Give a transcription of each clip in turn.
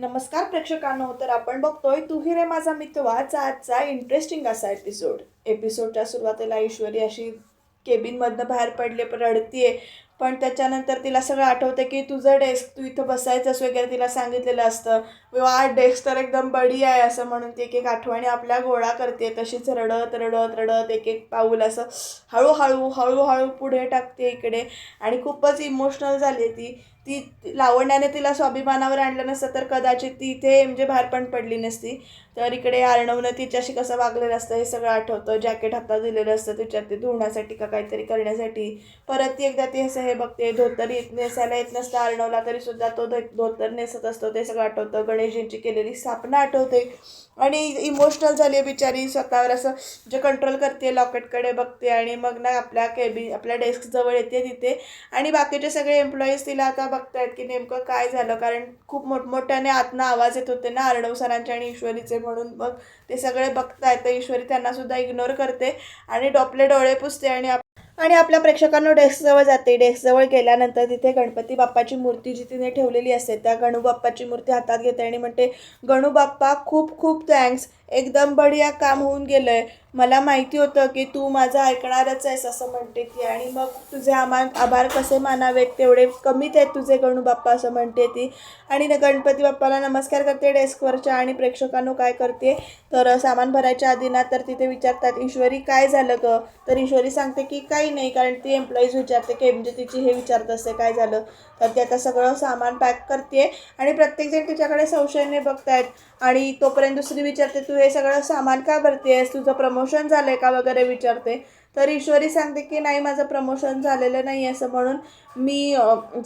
नमस्कार प्रेक्षकांनो तर आपण बघतोय तुही रे माझा मित्रवाचा आजचा इंटरेस्टिंग असा एपिसोड एपिसोडच्या सुरुवातीला ईश्वरी अशी केबिनमधनं बाहेर पडले पण रडतीये. पण त्याच्यानंतर तिला सगळं आठवतं की तुझं डेस्क तू इथं बसायचंस वगैरे तिला सांगितलेलं असतं. वा डेस्क तर एकदम बडी आहे असं म्हणून ती एक एक आठवणी आपल्या गोळा करते. तशीच रडत रडत रडत एक एक पाऊल असं हळूहळू हळूहळू पुढे टाकते इकडे. आणि खूपच इमोशनल झाली ती. ती लावण्याने तिला स्वाभिमानावर आणलं नसतं तर कदाचित ती इथे म्हणजे बाहेर पण पडली नसती. तर इकडे आर्णवनं तिच्याशी कसं वागलेलं असतं हे सगळं आठवतं. जॅकेट हातात दिलेलं असतं तिच्यात ते धुण्यासाठी का काहीतरी करण्यासाठी. परत ती एकदा ती असं हे बघते धोतर येत नेसायला येत नसतं. अर्णवला तरी सुद्धा तो धो धोतर नेसत असतो. ते सगळं आठवतं. गणेशजींची केलेली स्थापना आठवते. आणि इमोशनल झाली बिचारी. स्वतःवर असं जे कंट्रोल करते लॉकेटकडे बघते आणि मग ना आपल्या केबी आपल्या डेस्क जवळ येते तिथे. आणि बाकीचे सगळे एम्प्लॉईज तिला आता बघतायत की नेमकं काय झालं. कारण खूप मोठमोठ्याने आतनं आवाज येत होते ना अर्णव सरांचे आणि ईश्वरीचे म्हणून. मग ते सगळे बघतायत. तर ईश्वरी त्यांना सुद्धा इग्नोर करते आणि डोपले डोळे पुसते आणि आणि आपल्या प्रेक्षकांना डेस्कजवळ जाते. डेस्कजवळ गेल्यानंतर तिथे गणपती बाप्पाची मूर्ती जी तिने ठेवलेली असते त्या गणू बाप्पाची मूर्ती हातात घेते आणि म्हणते गणू बाप्पा खूप खूप थँक्स एकदम बढिया काम होऊन गेलं आहे मला माहिती होतं की तू माझं ऐकणारच आहेस असं म्हणते ती आणि मग तुझे आमा आभार कसे मानावेत तेवढे कमीत आहेत तुझे गणू बाप्पा असं म्हणते ती. आणि न गणपती बाप्पाला नमस्कार करते डेस्कवरच्या आणि प्रेक्षकांनो काय करते? तर सामान भरायच्या आधी ना तर तिथे विचारतात ईश्वरी काय झालं ग? तर ईश्वरी सांगते की काही नाही कारण ती एम्प्लॉईज विचारते की म्हणजे तिची हे विचारत असते काय झालं? तर ती आता सगळं सामान पॅक करते आणि प्रत्येकजण तिच्याकडे संशयाने बघतायत. आणि तोपर्यंत दुसरी विचारते तू हे सगळं सामान का भरतेस तुझं प्रमोशन झालं आहे का? वगैरे विचारते. तर ईश्वरी सांगते की नाही माझं प्रमोशन झालेलं नाही असं म्हणून मी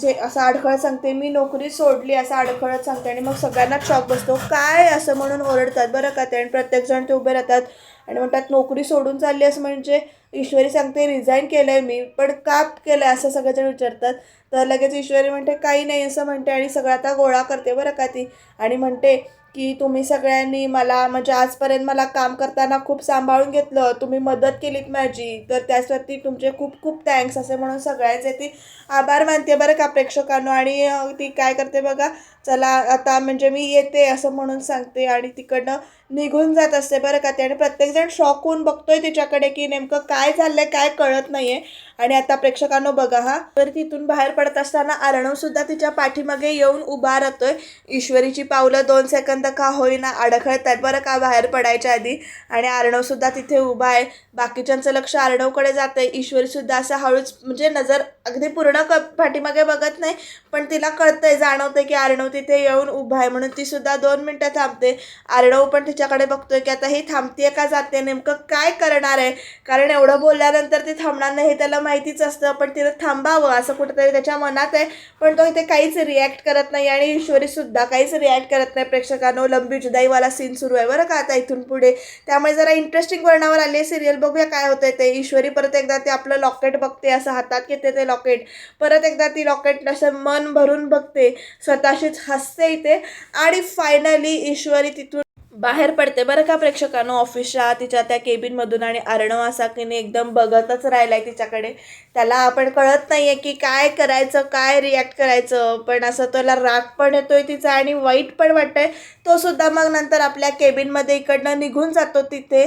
जे असं अडखळत सांगते मी नोकरी सोडली असं अडखळत सांगते आणि मग सगळ्यांना शॉक बसतो. काय? असं म्हणून ओरडतात. बरं का ते? आणि प्रत्येकजण ते उभे राहतात आणि म्हणतात नोकरी सोडून चालली असं म्हणजे ईश्वरी सांगते रिझाईन केलं आहे मी पण का केलं आहे असं सगळेजण विचारतात. तर लगेच ईश्वरी म्हणते काही नाही असं म्हणते आणि सगळं आता गोळा करते. बरं का ती? आणि म्हणते की तुम्ही सगळ्यांनी मला म्हणजे आजपर्यंत मला काम करताना खूप सांभाळून घेतलं तुम्ही मदत केलीत माझी तर त्यासाठी तुमचे खूप खूप थँक्स असे म्हणून सगळ्यांचे ती आभार मानते बरं का प्रेक्षकांनो. आणि ती काय करते बघा चला आता म्हणजे मी येते असं म्हणून सांगते. आणि तिकडनं निघून जात असते बरं का ते. आणि प्रत्येकजण शॉक होऊन बघतोय तिच्याकडे की नेमकं काय चाललंय काय कळत नाहीये. आणि आता प्रेक्षकांनो बघा हा. तर तिथून बाहेर पडत असताना अर्णव सुद्धा तिच्या पाठीमागे येऊन उभा राहतोय. ईश्वरीची पावलं दोन सेकंद का होईना अडखळतात बरं का बाहेर पडायच्या आधी. आणि अर्णव सुद्धा तिथे उभा आहे. बाकीच्यांचं लक्ष अर्णवकडे जातंय. ईश्वरी सुद्धा असं हळूच म्हणजे नजर अगदी पूर्ण क पाठीमागे बघत नाही. पण तिला कळतंय जाणवतंय की अर्णव तिथे येऊन उभा आहे. म्हणून ती सुद्धा दोन मिनटं थांबते. अर्णव पण तिच्याकडे बघतोय की आता ही थांबते का जाते नेमकं काय करणार आहे? कारण एवढं बोलल्यानंतर ती थांबणार नाही हे त्याला माहितीच असतं पण तिनं थांबावं असं कुठंतरी त्याच्या मनात आहे. पण तो इथे काहीच रिॲक्ट करत नाही आणि ईश्वरीसुद्धा काहीच रिॲक्ट करत नाही. प्रेक्षकांनो लंबी जुदाईवाला सीन सुरू आहे बरं का आता इथून पुढे. त्यामुळे जरा इंटरेस्टिंग वर्णावर आली सिरियल बघूया काय होतंय ते. ईश्वरी परत एकदा ते आपलं लॉकेट बघते असं हातात घेते ते लॉकेट परत एकदा ती लॉकेट असं मन भरून बघते. स्वतःशीच हसते इथे. आणि फायनली ईश्वरी तिथून बाहेर पडते. बरं का प्रेक्षकांनो? ऑफिसच्या तिच्या त्या केबिनमधून आणि अर्णव असा की नाही एकदम बघतच राहिलाय तिच्याकडे. त्याला आपण कळत नाही आहे की काय करायचं काय रिॲक्ट करायचं. पण असं त्याला राग पण येतोय तिचा आणि वाईट पण वाटतंय. तो सुद्धा मग नंतर आपल्या केबिनमध्ये इकडनं निघून जातो तिथे.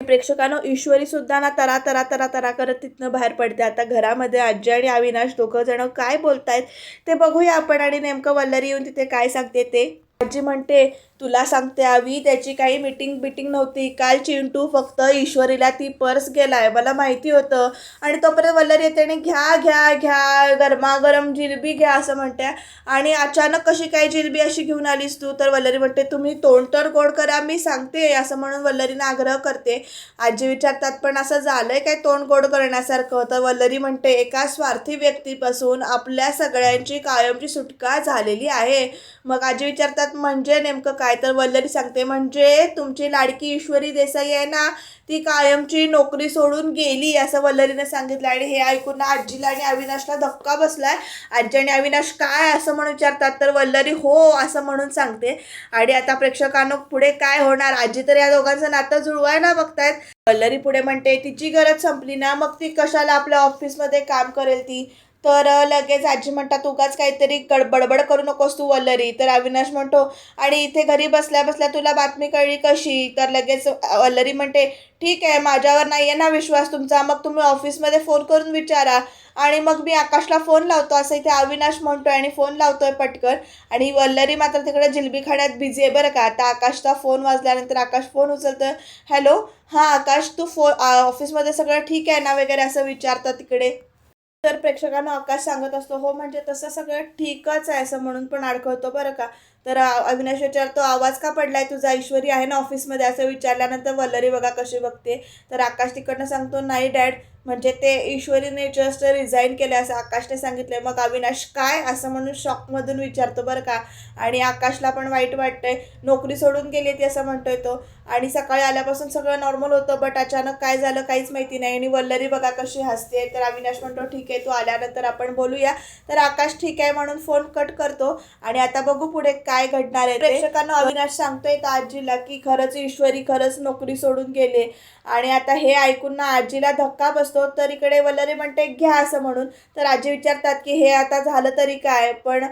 प्रेक्षकांनो ईश्वरी सुद्धा ना तरा तरा तरा तरा करत तिथनं बाहेर पडते. आता घरामध्ये आजी आणि अविनाश दोघं जण काय बोलतायत ते बघूया आपण आणि नेमकं वल्लरी येऊन तिथे काय सांगते ते. आजी म्हणते तुला सांगते आवी त्याची काही मिटिंग बिटिंग नव्हती. काल चिंटू फक्त ईश्वरीला ती पर्स गेलाय मला माहिती होतं. आणि तोपर्यंत वल्लर येते आणि घ्या घ्या घ्या गरमागरम जिलबी घ्या असं म्हणते. आणि अचानक कशी काय जिलबी अशी घेऊन आलीस तू? तर वल्लरी म्हणते तुम्ही तोंड तर गोड करा मी सांगते असं म्हणून वल्लरीनं आग्रह करते. आजी विचारतात पण असं झालंय काय तोंड गोड करण्यासारखं? तर वल्लरी म्हणते एका स्वार्थी व्यक्तीपासून आपल्या सगळ्यांची कायमची सुटका झालेली आहे. मग आजी विचारतात म्हणजे नेमकं काय काय तर वल्लरी सांगते. म्हणजे तुमची लाडकी ईश्वरी देसाई आहे ना ती कायमची नोकरी सोडून गेली असं वल्लरीने सांगितलं. आणि हे ऐकून आजीला आणि अविनाशला धक्का बसलाय. आजी आणि अविनाश काय असं म्हणून विचारतात तर वल्लरी हो असं म्हणून सांगते. आणि आता प्रेक्षकांनो पुढे काय होणार? आजी तर या दोघांचं नातं जुळवायला बघतायत. वल्लरी पुढे म्हणते तिची गरज संपली ना मग ती कशाला आपल्या ऑफिसमध्ये काम करेल ती? तर लगेच आजी म्हणतात उगाच काहीतरी गड बडबड करू नकोस तू वल्लरी. तर अविनाश म्हणतो आणि इथे घरी बसल्या बसल्या तुला बातमी कळली कशी? तर लगेच वल्लरी म्हणते ठीक आहे माझ्यावर नाही आहे ना विश्वास तुमचा मग तुम्ही ऑफिसमध्ये फोन करून विचारा. आणि मग मी आकाशला फोन लावतो असं इथे अविनाश म्हणतोय आणि फोन लावतोय पटकन. आणि वल्लरी मात्र तिकडे जिलबी खाण्यात बिझी आहे बरं का. आता आकाशचा फोन वाजल्यानंतर आकाश फोन उचलतोय. हॅलो हां आकाश तू फो ऑफिसमध्ये सगळं ठीक आहे ना? वगैरे असं विचारतं तिकडे. तर प्रेक्षकांना आकाश सांगत असतो हो म्हणजे तसं सगळं ठीकच आहे असं म्हणून पण अडकळतो बरं का. तर अविनाश विचार तो आवाज का पडलाय तुझा? ऐश्वरी आहे ना ऑफिसमध्ये? असं विचारल्यानंतर वल्लरी बघा कशी बघते. तर आकाश तिकडनं सांगतो नाही डॅड म्हणजे ते ईश्वरीने जस्ट रिझाईन केलं असं आकाशने सांगितलंय. मग अविनाश काय? असं म्हणून शॉकमधून विचारतो बरं का. आणि आकाशला पण वाईट वाटतंय. नोकरी सोडून गेली ती असं म्हणतोय तो. आणि सकाळी आल्यापासून सगळं नॉर्मल होतं बट अचानक काय झालं काहीच माहिती नाही. आणि वल्लरी बघा कशी हसते तर अविनाश म्हणतो ठीक आहे तू आल्यानंतर आपण बोलूया. तर आकाश ठीक आहे म्हणून फोन कट करतो. आणि आता बघू पुढे काय घडणार आहे प्रेक्षकांना अविनाश सांगतोय तर आजीला की खरंच ईश्वरी खरंच नोकरी सोडून गेले. आणि आता हे ऐकून ना आजीला धक्का बसतो. तर इकडे वल्लरी म्हणते घ्या असं म्हणून. तर आजी विचारतात की हे आता झालं तरी काय? पण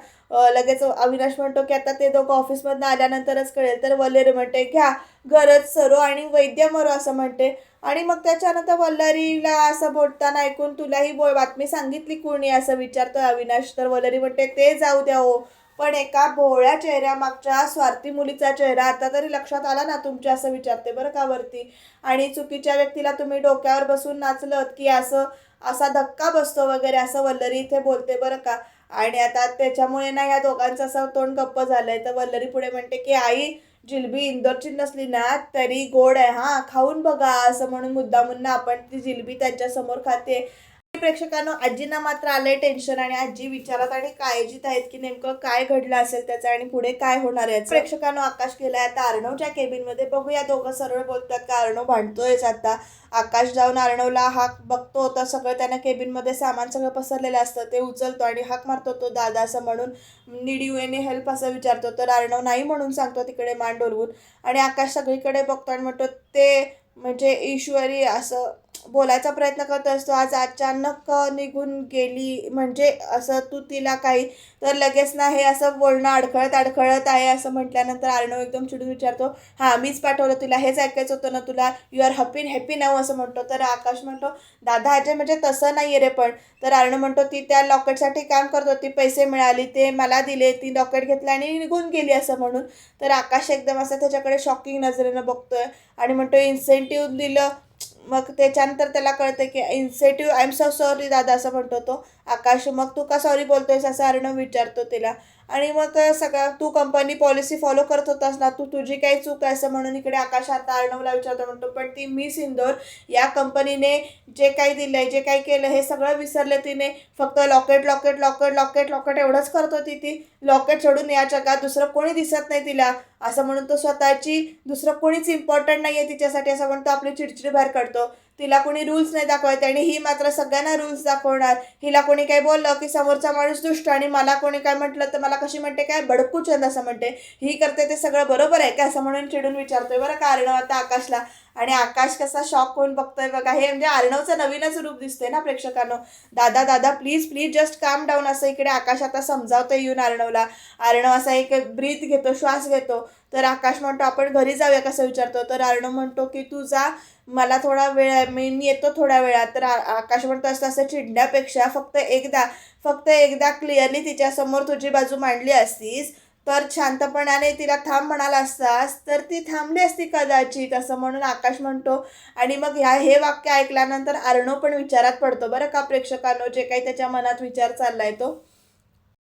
लगेच अविनाश म्हणतो की आता ते दोघं ऑफिसमधनं आल्यानंतरच कळेल. तर वल्लरी म्हणते घ्या गरज सरो आणि वैद्य मरो असं म्हणते. आणि मग त्याच्यानंतर वल्लरीला असं बोलताना ऐकून तुलाही बो बातमी सांगितली कोणी? असं विचारतोय अविनाश. तर वल्लरी म्हणते ते जाऊ द्या हो. पण एका भोळ्या चेहऱ्यामागच्या स्वार्थी मुलीचा चेहरा आता तरी लक्षात आला ना तुमच्या असं विचारते बरं का वरती. आणि चुकीच्या व्यक्तीला तुम्ही डोक्यावर बसून नाचलत की असं असा धक्का बसतो वगैरे असं वल्लरी इथे बोलते बरं का. आणि आता त्याच्यामुळे ना या दोघांचं असं तोंड गप्प झालंय. तर वल्लरी पुढे म्हणते की आई जिलबी इंदोरची नसली ना तरी गोड आहे हा खाऊन बघा असं म्हणून मुद्दामून आपण ती जिलबी त्यांच्यासमोर खाते. प्रेक्षकांनो आजींना मात्र आलंय टेन्शन आणि आजी विचारात आणि काळजीत आहेत की नेमकं काय घडलं असेल त्याचं आणि पुढे काय होणार आहे प्रेक्षकांनो आकाश गेलाय. आता अर्णवच्या केबिनमध्ये बघूया. दोघं सरळ बोलतात का अर्णव भांडतोयच आता. आकाश जाऊन अर्णवला हाक बघतो. तर सगळं त्यानं केबिनमध्ये सामान सगळं पसरलेलं असतं. ते उचलतो आणि हाक मारतो. तो दादा असं म्हणून नीड यू हेल्प असं विचारतो. तर अर्णव नाही म्हणून सांगतो तिकडे मान डोलवून. आणि आकाश सगळीकडे बघतो आणि म्हणतो ते म्हणजे ईश्वरी असं बोलायचा प्रयत्न करत असतो. आज अचानक निघून गेली म्हणजे असं तू तिला काही तर लगेच ना हे असं बोलणं अडखळत अडखळत आहे असं म्हटल्यानंतर अर्णव एकदम चिडून विचारतो हां मीच पाठवलं तुला हेच ऐकायचं होतं ना तुला? यू आर हॅपी हॅपी नाव असं म्हणतो. तर आकाश म्हणतो दादा अजय म्हणजे तसं नाही आहे रे पण. तर अर्णव म्हणतो ती त्या लॉकेटसाठी काम करत होती पैसे मिळाली ते मला दिले ती लॉकेट घेतलं आणि निघून गेली असं म्हणून. तर आकाश एकदम असं त्याच्याकडे शॉकिंग नजरेनं बघतोय आणि म्हणतो इन्सेंटिव्ह दिलं मग त्याच्यानंतर त्याला कळतं की insensitive I am so sorry दादा असं म्हणतो तो. आकाश मग तू का सॉरी बोलतोयस असं अर्णव विचारतो तिला. आणि मग सगळं तू कंपनी पॉलिसी फॉलो करत होतास ना तू तुझी काही चूक आहे असं म्हणून इकडे आकाश आता अर्णवला विचारतो म्हणतो पण ती मिस इंदोर या कंपनीने जे काही दिलं आहे जे काही केलं हे सगळं विसरलं तिने. फक्त locket locket locket locket locket एवढंच करत होती ती. लॉकेट सोडून या जगात दुसरं कोणी दिसत नाही तिला. असं म्हणून तो स्वतःची दुसरं कोणीच इम्पॉर्टंट नाही आहे तिच्यासाठी असं म्हणतो आपली चिडचिड बाहेर काढतो. तिला कोणी रूल्स नाही दाखवत आणि ही मात्र सगळ्यांना रूल्स दाखवणार. हिला कोणी काही बोललं की समोरचा माणूस दुष्ट आणि मला कोणी काय म्हटलं तर मला कशी म्हणते? काय? भडकू छंद असं म्हणते. ही करते ते सगळं बरोबर आहे का? असं म्हणून चिडून विचारतोय. बरं का अर्णव आता आकाशला आणि आकाश कसा शॉक होऊन बघतोय बघा. हे म्हणजे अर्णवचं नवीनच रूप दिसतंय ना प्रेक्षकांनो. दादा दादा please please just come down असं इकडे आकाश आता समजावतोय येऊन अर्णवला. अर्णव असा एक ब्रीथ घेतो श्वास घेतो. तर आकाश म्हणतो आपण घरी जाऊया कसं विचारतो. तर अर्णव म्हणतो की तू जा मला थोडा वेळ मी येतो थोड्या वेळात. तर आकाश म्हणतो असं असं चिडण्यापेक्षा फक्त एकदा फक्त एकदा क्लिअरली तिच्यासमोर तुझी बाजू मांडली असतीस तर शांतपणाने तिला थांब म्हणाला असतास तर ती थांबली असती कदाचित असं म्हणून आकाश म्हणतो. आणि मग ह्या हे वाक्य ऐकल्यानंतर अर्णव पण विचारात पडतो बरं का प्रेक्षकांनो जे काही त्याच्या मनात विचार चाललाय तो?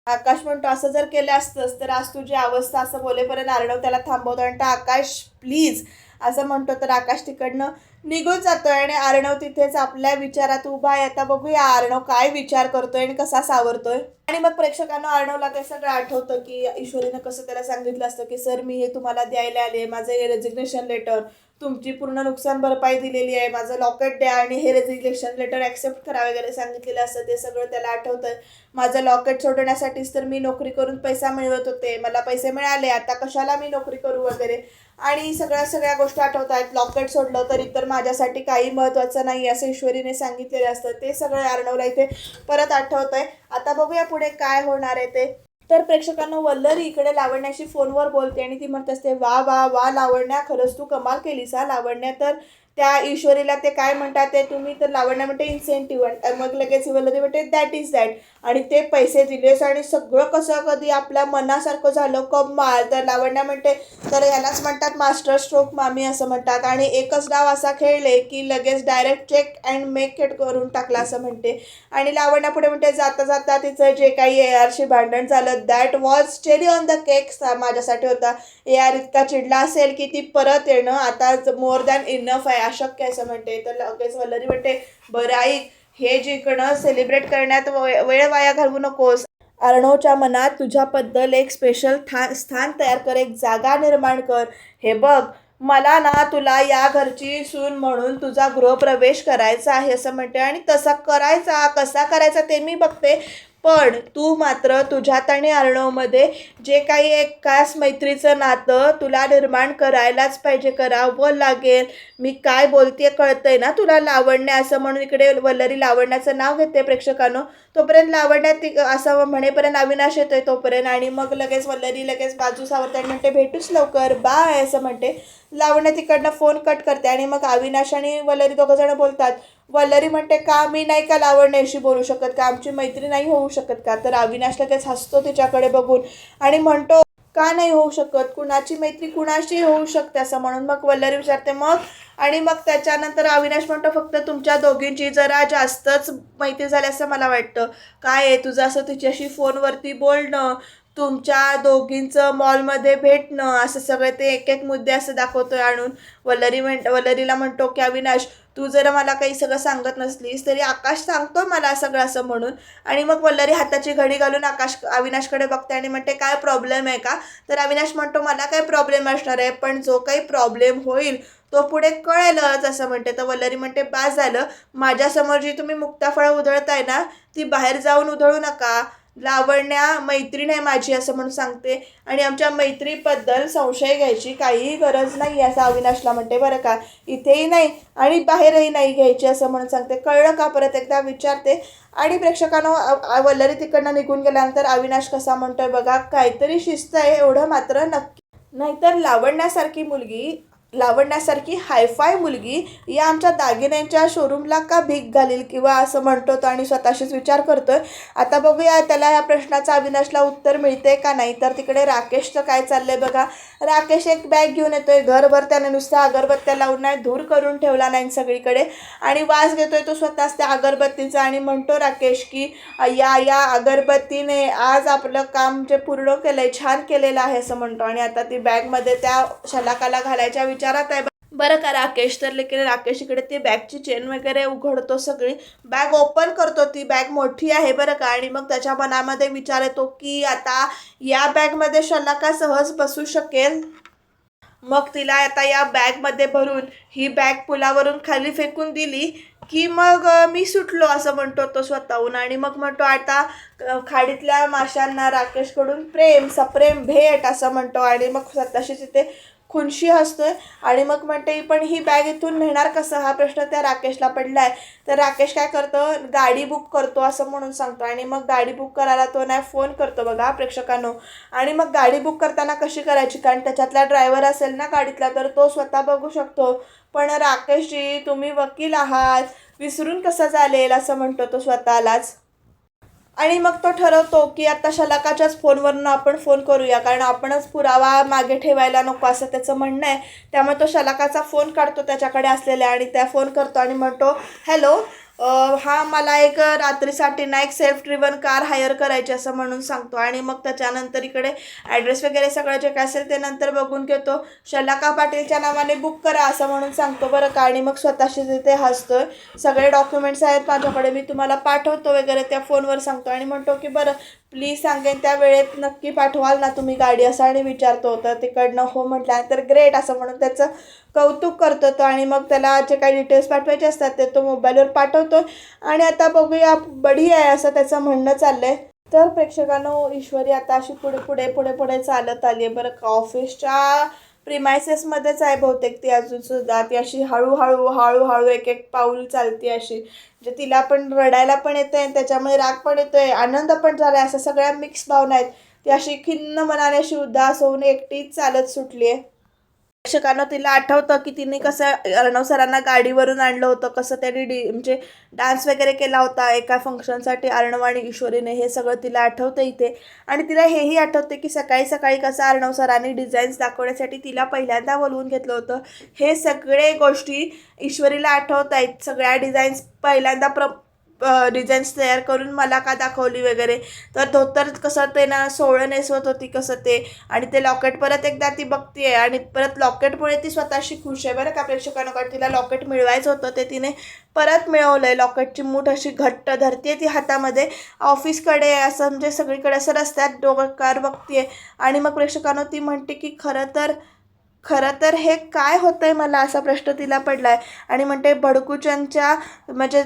आकाश म्हणतो असं जर केलं असतंस तर आज तुझी अवस्था असं बोलेपर्यंत अर्णव त्याला थांबवतो. आणि आकाश प्लीज असं म्हणतो तर आकाश तिकडनं निघून जातोय आणि अर्णव तिथेच आपल्या विचारात उभा आहे. आता बघूया अर्णव काय विचार करतोय आणि कसा सावरतोय. आणि मग प्रेक्षकांना अर्णवला ते सगळं आठवतं की ईश्वरीनं कसं त्याला सांगितलं असतं की सर मी हे तुम्हाला द्यायला आले माझं हे रेजिग्नेशन लेटर तुमची पूर्ण नुकसान भरपाई दिलेली आहे. माझं लॉकेट द्या आणि हे रेजिग्नेशन लेटर ॲक्सेप्ट करा वगैरे सांगितलेलं असतं. ते सगळं त्याला आठवतं माझं लॉकेट सोडण्यासाठीच तर मी नोकरी करून पैसा मिळवत होते. मला पैसे मिळाले. आता कशाला मी नोकरी करू वगैरे? आणि सगळ्या सगळ्या गोष्टी आठवत आहेत. लॉकेट सोडलं तरी तर माझ्यासाठी काही महत्त्वाचं नाही असं ईश्वरीने सांगितलेलं असतं. ते सगळं अर्णवला इथे परत आठवत आहे आता बघूया पुढे काय होणार आहे ते. तर प्रेक्षकांना वल्लरी इकडे लावण्याशी फोनवर बोलते आणि ती म्हणत असते वा वा वा लावण्या खरंच तू कमाल केलीस हा लावण्या. तर त्या ईश्वरीला ते काय म्हणतात ते तुम्ही तर लावण्या म्हणते इन्सेंटिव्ह मग लगेच ही म्हणते दॅट इज दॅट आणि ते पैसे दिलेस आणि सगळं कसं कधी आपल्या मनासारखं झालं कमाल. तर लावण्या म्हणते तर यालाच म्हणतात मास्टर स्ट्रोक मामी असं म्हणतात. आणि एकच डाव असा खेळले की लगेच direct check and make it करून टाकला असं म्हणते. आणि लावण्या पुढे म्हणते जाता जाता तिचं जे काही ए आरशी भांडण झालं that was cherry on the cake माझ्यासाठी होता. ए आर इतका चिडला असेल की ती परत येणं आता मोर दॅन इनफ आहे. अशक्य असं म्हणते. तर लगेच वल्लरी म्हणते बरं ऐक हे जिंकणं सेलिब्रेट करण्यात वेळ वाया घालवू नकोस. अर्णवच्या मनात तुझ्याबद्दल एक स्पेशल था स्थान तयार कर एक जागा निर्माण कर. हे बघ मला ना तुला या घरची सून म्हणून तुझा गृहप्रवेश करायचा आहे असं म्हणते आणि तसा करायचा कसा करायचा ते मी बघते. पण तू मात्र तुझ्यात आणि अर्णवमध्ये जे काही एक खास मैत्रीचं नातं तुला निर्माण करायलाच पाहिजे करावं लागेल. मी काय बोलते कळतंय ना तुला लावण्या असं म्हणून इकडे वल्लरी लावण्याचं नाव घेते प्रेक्षकांनो. तोपर्यंत लावण्यात ती असं म्हणेपर्यंत अविनाश येतोय तोपर्यंत आणि मग लगेच वल्लरी लगेच बाजू सावरते आणि म्हणते भेटूच लवकर बाय असं म्हणते. लावण्या तिकडनं फोन कट करते आणि मग अविनाश आणि वल्लरी दोघं जण बोलतात वल्लरी म्हणते का मी नाही का लावण्याशी बोलू शकत? का आमची मैत्री नाही होऊ शकत का? तर अविनाश लगेच हसतो तिच्याकडे बघून आणि म्हणतो का नाही होऊ शकत? कुणाची मैत्री कुणाशी होऊ शकते? असं म्हणून मग वल्लरी विचारते मग? आणि मग त्याच्यानंतर अविनाश म्हणतो फक्त तुमच्या दोघींची जरा जास्तच मैत्री झाली असं मला वाटतं. काय आहे तुझं असं तिच्याशी फोनवरती बोलणं? तुमच्या दोघींचं मॉलमध्ये भेटणं? असं सगळे ते एक एक मुद्दे असं दाखवतोय आणून. वल्लरी म्हण वल्लरीला म्हणतो की अविनाश तू जर मला काही सगळं सांगत नसलीस तरी आकाश सांगतो मला सगळं असं म्हणून. आणि मग वल्लरी हाताची घडी घालून आकाश अविनाशकडे बघते आणि म्हणते काय प्रॉब्लेम आहे का? तर अविनाश म्हणतो मला काय प्रॉब्लेम असणार आहे पण जो काही प्रॉब्लेम होईल तो पुढे कळेलच असं म्हणते. तर वल्लरी म्हणते बा झालं. माझ्यासमोर जी तुम्ही मुक्ताफळं उधळताय ना ती बाहेर जाऊन उधळू नका. लावण्या मैत्रीण आहे माझी असं म्हणून सांगते. आणि आमच्या मैत्रीबद्दल संशय घ्यायची काहीही गरज नाही असं अविनाशला म्हणते बरं का इथेही नाही आणि बाहेरही नाही घ्यायची असं म्हणून सांगते. कळलं का परत एकदा? विचारते. आणि प्रेक्षकांनो वल्लरी तिकडनं निघून गेल्यानंतर अविनाश कसा म्हणतोय बघा काहीतरी शिस्त आहे एवढं मात्र नक्की. नाहीतर लावण्यासारखी मुलगी लावण्यासारखी हायफाय मुलगी या आमच्या दागिन्यांच्या शोरूमला का भीक घालील किंवा असं म्हणतो तो आणि स्वतःशीच विचार करतोय. आता बघूया त्याला या प्रश्नाचा अविनाशला उत्तर मिळते का नाही. तर तिकडे राकेशचं काय चाललंय बघा. राकेश एक बॅग घेऊन येतोय. घरभर त्याने नुसत्या अगरबत्त्या लावून नाही धूर करून ठेवला नाही सगळीकडे. आणि वास घेतोय तो स्वतःच त्या अगरबत्तीचा आणि म्हणतो राकेश की या या अगरबत्तीने आज आपलं काम जे पूर्ण केलंय छान केलेलं आहे असं म्हणतो. आणि आता ती बॅगमध्ये त्या शलाकाला घालायच्या विचार विचारात आहे. बरं का राकेश? तर लेकिन राकेश इकडे ती बॅगची चेन वगैरे उघडतो सगळी. बॅग ओपन करतो ती. बॅग मोठी आहे बरं का? आणि मग त्याच्या मनामध्ये विचार येतो की आता या बॅगमध्ये शलाका सहज बसू शकेल? मग तिला आता या बॅगमध्ये भरून ही बॅग पुलावरून खाली फेकून दिली की मग मी सुटलो असं म्हणतो तो स्वतःहून. आणि मग म्हणतो आता खाडीतल्या माशांना राकेशकडून प्रेम सप्रेम भेट असं म्हणतो. आणि मग स्वतःशी तिथे खुनशी हसतोय. आणि मग म्हणते पण ही बॅग इथून नेणार कसं? हा प्रश्न त्या राकेशला पडलाय. तर राकेश काय करतो गाडी बुक करतो असं म्हणून सांगतो. आणि मग गाडी बुक करायला तो नाही फोन करतो बघा प्रेक्षकांनो. आणि मग गाडी बुक करताना कशी करायची? कारण त्याच्यातला ड्रायव्हर असेल ना गाडीतला तर तो स्वतः बघू शकतो. पण राकेशजी तुम्ही वकील आहात. विसरून कसं चालेल? असं म्हणतो तो स्वतःलाच. आणि मग तो ठरवतो की आता शलाकाच्याच फोनवरून आपण फोन करूया. कारण आपणच पुरावा मागे ठेवायला नको असं त्याचं म्हणणं आहे. त्यामुळे तो शलाकाचा फोन काढतो त्याच्याकडे असलेल्या आणि त्या फोन करतो आणि म्हणतो हॅलो हा मला एक रात्रीसाठी ना एक सेल्फ ड्रिव्हन कार हायर करायची असं म्हणून सांगतो. आणि मग त्याच्यानंतर इकडे ॲड्रेस वगैरे सगळं जे काय असेल ते नंतर बघून घेतो. शलाका पाटीलच्या नावाने बुक करा असं म्हणून सांगतो बरं का. आणि मग स्वतःशी तिथे हसतोय. सगळे डॉक्युमेंट्स आहेत माझ्याकडे. मी तुम्हाला पाठवतो वगैरे त्या फोनवर सांगतो. आणि म्हणतो की बरं प्लीज सांगेन त्या वेळेत नक्की पाठवाल ना तुम्ही गाडी. असं आणि विचारतो तर तिकडनं हो म्हटल्यानंतर ग्रेट असं म्हणून त्याचं कौतुक करतो तो आणि मग त्याला जे काही डिटेल्स पाठवायचे असतात ते तो मोबाईलवर पाठवतो. आणि आता बघूया बढी आहे असं त्याचं म्हणणं चाललं आहे तर प्रेक्षकांनो ईश्वरी आता अशी पुढे पुढे पुढे पुढे चालत आली आहे बरं का. ऑफिसच्या प्रिमायसेसमध्येच आहे बहुतेक ती अजून सुद्धा. ती अशी हळूहळू हळूहळू एक एक पाऊल चालते अशी. म्हणजे तिला पण रडायला पण येतं आहे त्याच्यामुळे राग पण येतो आहे आनंद पण झाला आहे अशा सगळ्या मिक्स भावना आहेत. ती अशी खिन्न मनाने अशी उदास होऊन एकटीच चालत सुटली आहे प्रेक्षकांना तिला आठवतं की तिने कसं अर्णव सरांना गाडीवरून आणलं होतं कसं त्यांनी डी म्हणजे डान्स वगैरे केला होता एका फंक्शनसाठी अर्णव आणि ईश्वरीने हे सगळं तिला आठवतं इथे. आणि तिला हेही आठवते की सकाळी सकाळी कसं अर्णव सरांनी डिझाईन्स दाखवण्यासाठी तिला पहिल्यांदा बोलवून घेतलं होतं. हे सगळे गोष्टी ईश्वरीला आठवत आहेत सगळ्या डिझाईन्स पहिल्यांदा प्र डिझाईन्स तयार करून मला का दाखवली वगैरे. तर धोतर कसं ते ना सोळं नेसवत होती कसं ते. आणि ते लॉकेट परत एकदा ती बघते आणि परत लॉकेटमुळे ती स्वतःशी खुश आहे. बरं का प्रेक्षकांना कारण तिला लॉकेट मिळवायचं होतं ते तिने परत मिळवलं आहे लॉकेटची मूठ अशी घट्ट धरते ती हातामध्ये. ऑफिसकडे असं म्हणजे सगळीकडे असं रस्त्यात डोकार बघते आणि मग प्रेक्षकांना ती म्हणते की खरं तर खरं तर हे काय होतं आहे मला असा प्रश्न तिला पडला आहे आणि म्हणते भडकूचंदच्या म्हणजे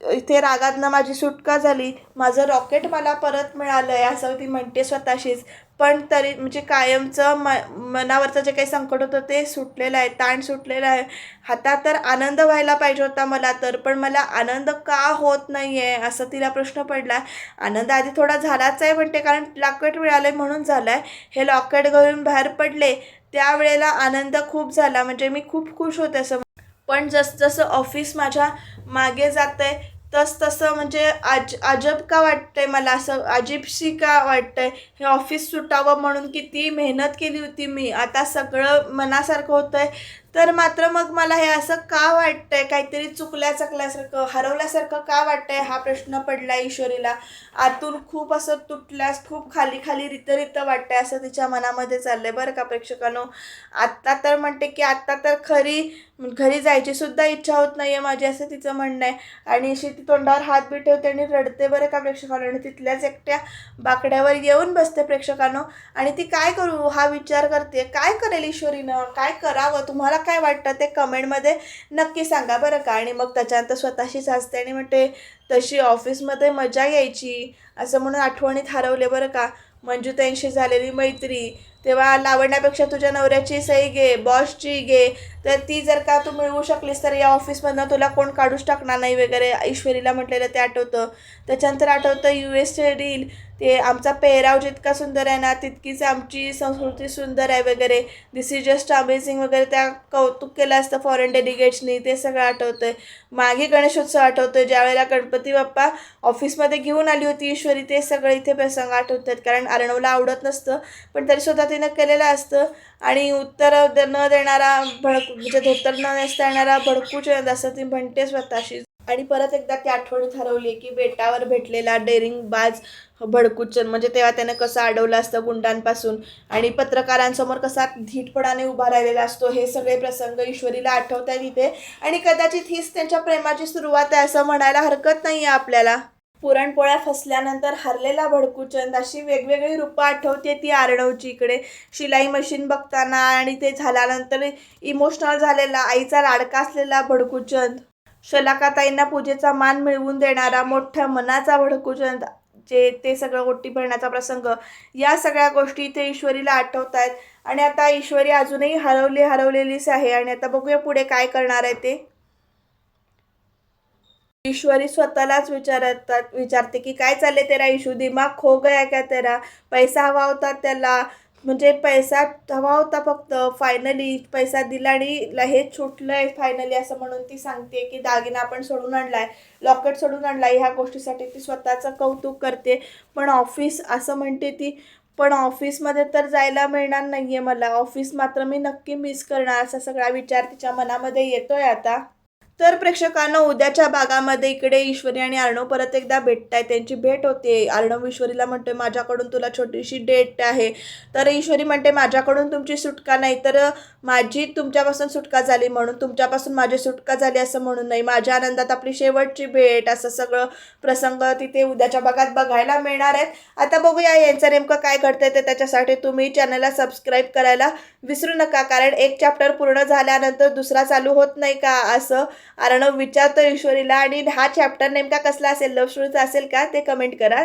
इथे रागातनं माझी सुटका झाली. माझं रॉकेट मला परत मिळालं आहे असं ती म्हणते स्वतःशीच. पण तरी म्हणजे कायमचं म मनावरचं जे काही संकट होतं ते सुटलेलं आहे ताण सुटलेलं आहे. हातात तर आनंद व्हायला पाहिजे होता मला तर पण मला आनंद का होत नाही आहे असं तिला प्रश्न पडला. आनंद आधी थोडा झालाच आहे म्हणते कारण लॉकेट मिळालं आहे म्हणून झालं आहे हे लॉकेट घेऊन बाहेर पडले त्यावेळेला आनंद खूप झाला. म्हणजे मी खूप खुश होते असं पण जसजसं ऑफिस माझ्या मागे जातं आहे तस तसं म्हणजे आज अजब का वाटतंय मला असं अजीबशी का वाटतं आहे हे ऑफिस सुटावं म्हणून किती मेहनत केली होती मी. आता सगळं मनासारखं होतं आहे तर मात्र मग मला हे असं का वाटतं आहे काहीतरी चुकल्या चकल्यासारखं हरवल्यासारखं का वाटतं आहे हा प्रश्न पडला ईश्वरीला? आतून खूप असं तुटल्यास खूप खाली खाली रितरित वाटतं आहे असं तिच्या मनामध्ये चाललं आहे बरं का प्रेक्षकांनो? आत्ता तर म्हणते की आत्ता तर खरी घरी जायची सुद्धा इच्छा होत नाही आहे माझी असं तिचं म्हणणं आहे. आणि अशी ती तोंडावर हात बी ठेवते आणि रडते बरं का प्रेक्षकांना. आणि तिथल्याच एकट्या बाकड्यावर येऊन बसते प्रेक्षकांनो. आणि ती काय करू? हा विचार करते. काय करेल ईश्वरीनं? काय करावं? तुम्हाला काय वाटतं? ते कमेंटमध्ये नक्की सांगा बरं का. आणि मग त्याच्यानंतर स्वतःशीच हसते आणि म्हणते तशी ऑफिसमध्ये मजा यायची. असं म्हणून आठवणीत हरवले बरं का. मंजुताईंशी झालेली मैत्री. तेव्हा लावण्यापेक्षा तुझ्या नवऱ्याची सही घे बॉसची घे. तर ती जर का तू मिळवू शकलीस तर या ऑफिसमधनं तुला कोण काढूच टाकणार नाही वगैरे. ईश्वरीला म्हटलेलं ते आठवतं. त्याच्यानंतर आठवतं यू एसचे डील ते आमचा पेहराव जितका सुंदर आहे ना तितकीच आमची संस्कृती सुंदर आहे वगैरे. दिस इज जस्ट अमेझिंग वगैरे त्या कौतुक केलं असतं फॉरेन डेलिगेट्सनी ते सगळं आठवतं आहे मागे गणेशोत्सव आठवतोय. ज्यावेळेला गणपती बाप्पा ऑफिसमध्ये घेऊन आली होती ईश्वरी ते सगळं इथे प्रसंग आठवत आहेत कारण अर्णवला आवडत नसतं. पण तरी ते पद्धतीनं केलेलं असतं. आणि उत्तर द- न देणारा भडकू म्हणजे धोतर न नेसता येणारा भडकूच असं ती म्हणते स्वतःशी. आणि परत एकदा ती आठवणी हरवली की बेटावर भेटलेला डेरिंग बाज भडकूचन म्हणजे तेव्हा त्यानं कसं अडवलं असतं गुंडांपासून. आणि पत्रकारांसमोर कसा धीटपणाने उभा राहिलेला असतो हे सगळे प्रसंग ईश्वरीला आठवत आहेत इथे. आणि कदाचित हीच त्यांच्या प्रेमाची सुरुवात आहे असं म्हणायला हरकत नाही आहे आपल्याला. पुरणपोळ्या फसल्यानंतर हरलेला भडकूचंद अशी वेगवेगळी रूपं आठवते ती आरडवची इकडे. शिलाई मशीन बघताना आणि ते झाल्यानंतर इमोशनल झालेला आईचा लाडका असलेला भडकूचंद. शलाकाताईंना पूजेचा मान मिळवून देणारा मोठ्या मनाचा भडकूचंद जे ते सगळं ओटी भरण्याचा प्रसंग. या सगळ्या गोष्टी ते ईश्वरीला आठवत आहेत आणि आता ईश्वरी अजूनही हरवली हरवलेलीच आहे. आणि आता बघूया पुढे काय करणार आहे ते. ईश्वरी स्वतःलाच विचारतात विचारते की काय चालले तेरा इशू दिमाग खो गया का तेरा? पैसा हवा होता त्याला. म्हणजे पैसा हवा होता फक्त फायनली पैसा दिला आणि हे हे छुटलंय फायनली असं म्हणून ती सांगते की दागिना आपण सोडून आणलाय लॉकेट सोडून आणलाय ह्या गोष्टीसाठी ती स्वतःचं कौतुक करते. पण ऑफिस असं म्हणते ती पण ऑफिसमध्ये तर जायला मिळणार नाही आहे मला. ऑफिस मात्र मी नक्की मिस करणार. असा सगळा विचार तिच्या मनामध्ये येतोय आता. तर प्रेक्षकांना उद्याच्या भागामध्ये इकडे ईश्वरी आणि अर्णव परत एकदा भेटत आहे त्यांची भेट होते. अर्णव ईश्वरीला म्हणतोय माझ्याकडून तुला छोटीशी डेट आहे. तर ईश्वरी म्हणते माझ्याकडून तुमची सुटका नाही. तर माझी तुमच्यापासून सुटका झाली म्हणून तुमच्यापासून माझी सुटका झाली असं म्हणून नाही. माझ्या आनंदात आपली शेवटची भेट. असं सगळं प्रसंग तिथे उद्याच्या भागात बघायला मिळणार आहेत. आता बघूया यांचं नेमकं काय घडतंय ते. त्याच्यासाठी तुम्ही चॅनलला सबस्क्राईब करायला विसरू नका. कारण एक चॅप्टर पूर्ण झाल्यानंतर दुसरा चालू होत नाही का? असं अर्णव विचारतो ईश्वरीला. आणि हा चॅप्टर नेमका कसला असेल? लव्ह स्टोरीचा असेल का? ते कमेंट करा.